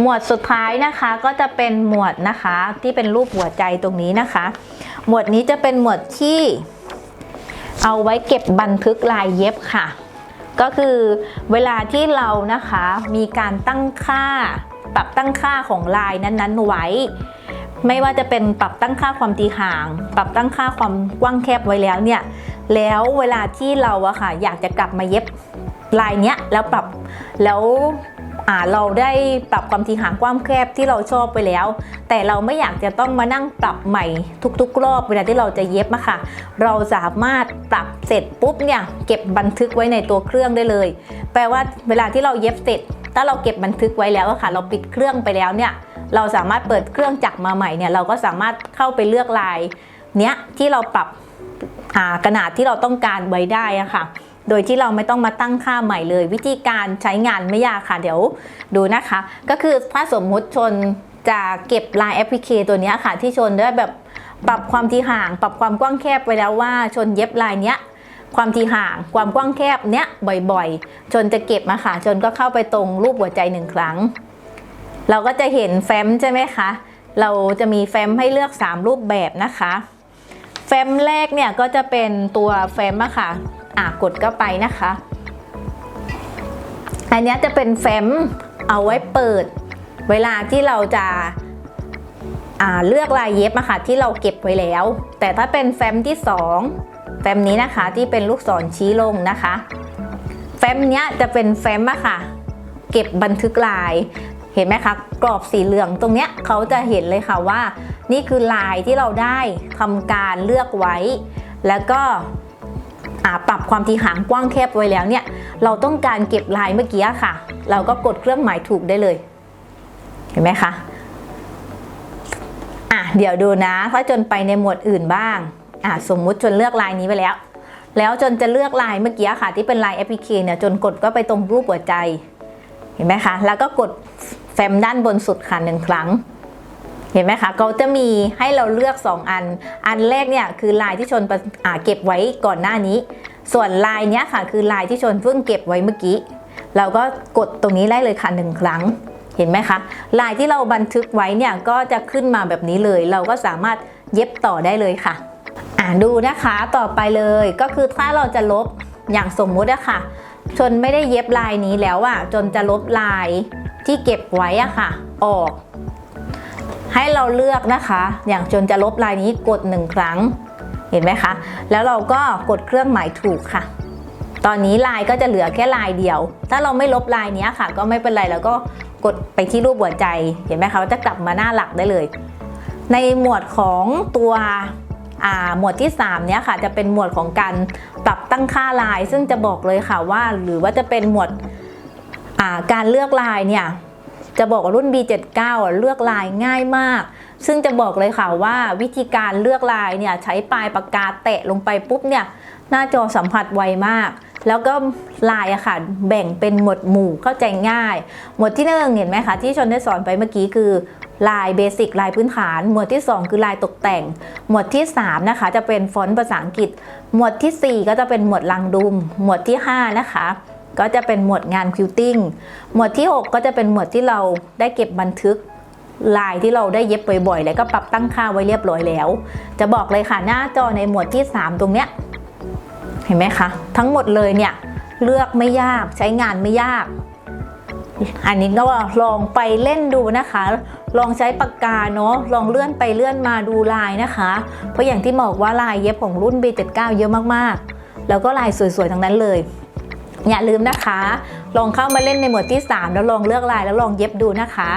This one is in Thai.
หมวดสุดท้ายนะคะก็จะเป็นหมวดนะคะที่เป็นรูปหัวใจตรงนี้นะคะ หมวดนี้จะเป็นหมวดที่เอาไว้เก็บบันทึกลายเย็บค่ะ ก็คือเวลาที่เรานะคะมีการตั้งค่า ปรับตั้งค่าของลายนั้นๆไว้ ไม่ว่าจะเป็นปรับตั้งค่าความตีห่าง ปรับตั้งค่าความกว้างแคบไว้แล้วเนี่ยแล้วเวลาที่เราอะค่ะอยากจะกลับมาเย็บลายเนี้ยแล้วปรับแล้ว เราได้ปรับความถี่ห่างกว้างแคบที่เราชอบไปแล้ว แต่เราไม่อยากจะต้องมานั่งปรับใหม่ทุกๆ รอบเวลาที่เราจะเย็บอะค่ะ เราสามารถปรับเสร็จปุ๊บเนี่ยเก็บบันทึกไว้ในตัวเครื่องได้เลย แปลว่าเวลาที่เราเย็บเสร็จ ถ้าเราเก็บบันทึกไว้แล้วอะค่ะ เราปิดเครื่องไปแล้วเนี่ยเราสามารถเปิดเครื่องจักรมาใหม่เนี่ยเราก็สามารถเข้าไปเลือกลายเนี้ยที่เราปรับขนาดที่เราต้องการไว้ได้อะค่ะ โดยที่เราไม่ต้องมาตั้งค่าใหม่เลย วิธีการใช้งานไม่ยากค่ะ เดี๋ยวดูนะคะ ก็คือถ้าสมมุติชนจะเก็บลายแอปพลิเคตัวนี้ค่ะ ที่ชนได้แบบปรับความที่ห่าง ปรับความกว้างแคบไว้แล้วว่าชนเย็บลายเนี้ยความที่ห่างความกว้างแคบเนี้ยบ่อยๆชนจะเก็บมาค่ะชนก็เข้าไปตรงรูปหัวใจหนึ่งครั้ง เราก็จะเห็นแฟ้มใช่ไหมคะ เราจะมีแฟ้มให้เลือก 3 รูปแบบนะคะ แฟ้มแรกเนี่ยก็จะเป็นตัวแฟ้มอะค่ะ อะกดเข้าไปนะคะ อันนี้จะเป็นแฟ้มเอาไว้เปิด เวลาที่เราจะอ่าเลือกลายเย็บอะค่ะที่เราเก็บไว้แล้ว แต่ถ้าเป็นแฟ้มที่ 2 แฟ้มนี้นะคะที่เป็นลูกศรชี้ลงนะคะ แฟ้มเนี้ยจะเป็นแฟ้มอะค่ะ เก็บบันทึกลาย เห็นไหมคะกรอบสีเหลืองตรงเนี้ยเขาจะเห็นเลยค่ะว่า นี่คือลายที่เราได้ทำการเลือกไว้ แล้วก็ปรับความถี่หางกว้างแคบไว้แล้วเนี่ย เราต้องการเก็บลายเมื่อกี้ค่ะ เราก็กดเครื่องหมายถูกได้เลย เห็นไหมคะอะเดี๋ยวดูนะถ้าจนไปในหมวดอื่นบ้างอะสมมุติจนเลือกลายนี้ไปแล้ว แล้วจนจะเลือกลายเมื่อกี้ค่ะ ที่เป็นลาย APK เนี่ยจนกดก็ไปตรงรูปหัวใจ เห็นไหมคะ แล้วก็กด แฟ้มด้านบนสุดค่ะหนึ่งครั้ง เห็นไหมคะเขาจะมีให้เราเลือก 2 อัน อันแรกเนี่ยคือลายที่ชนปะเก็บไว้ก่อนหน้านี้ ส่วนลายเนี้ยค่ะคือลายที่ชนเพิ่งเก็บไว้เมื่อกี้ เราก็กดตรงนี้ได้เลยค่ะหนึ่งครั้งเห็นไหมคะ ลายที่เราบันทึกไว้เนี่ยก็จะขึ้นมาแบบนี้เลย เราก็สามารถเย็บต่อได้เลยค่ะ อ่าดูนะคะต่อไปเลยก็คือถ้าเราจะลบอย่างสมมุติอะค่ะ ชนไม่ได้เย็บลายนี้แล้วอะจนจะลบลาย ที่เก็บไว้อะค่ะ ออก ให้เราเลือกนะคะ อย่างจนจะลบลายนี้กดหนึ่งครั้ง เห็นไหมคะ แล้วเราก็กดเครื่องหมายถูกค่ะ ตอนนี้ลายก็จะเหลือแค่ลายเดียว ถ้าเราไม่ลบลายนี้ค่ะ ก็ไม่เป็นไรแล้วก็กดไปที่รูปหัวใจ เห็นไหมคะจะกลับมาหน้าหลักได้เลย ในหมวดของตัวอ่าหมวดที่3เนี้ยค่ะจะเป็นหมวดของการปรับตั้งค่าลาย ซึ่งจะบอกเลยค่ะว่า หรือว่าจะเป็นหมวด การเลือกลายเนี่ยจะบอกว่ารุ่น B79 เลือกลายง่ายมาก ซึ่งจะบอกเลยค่ะว่าวิธีการเลือกลายเนี่ยใช้ปลายปากกาแตะลงไปปุ๊บเนี่ยหน้าจอสัมผัสไวมาก แล้วก็ลายอะค่ะแบ่งเป็นหมวดหมู่เข้าใจง่าย หมวดที่หนึ่งเห็นไหมคะที่ชนได้สอนไปเมื่อกี้คือลายเบสิกลายพื้นฐาน หมวดที่ 2 คือลายตกแต่ง หมวดที่ 3 นะคะ จะเป็นฟอนต์ภาษาอังกฤษ หมวดทีสี่4 ก็จะเป็นหมวดลังดุม หมวดที่ 5 นะคะ ก็จะเป็นหมวดงานคิวติ้งหมวดที่ 6 ก็จะเป็นหมวดที่เราได้เก็บบันทึกลายที่เราได้เย็บบ่อยๆ แล้วก็ปรับตั้งค่าไว้เรียบร้อยแล้ว จะบอกเลยค่ะหน้าจอในหมวดที่ 3 ตรงเนี้ยเห็นไหมคะ ทั้งหมดเลยเนี่ยเลือกไม่ยากใช้งานไม่ยาก อันนี้ก็ลองไปเล่นดูนะคะ ลองใช้ปากกาเนาะลองเลื่อนไปเลื่อนมาดูลายนะคะ เพราะอย่างที่บอกว่าลายเย็บของรุ่น B79 เยอะมากๆ แล้วก็ลายสวยๆทั้งนั้นเลย อย่าลืมนะคะ ลองเข้ามาเล่นในหมวดที่ 3 แล้วลองเลือกลายแล้วลองเย็บดูนะคะ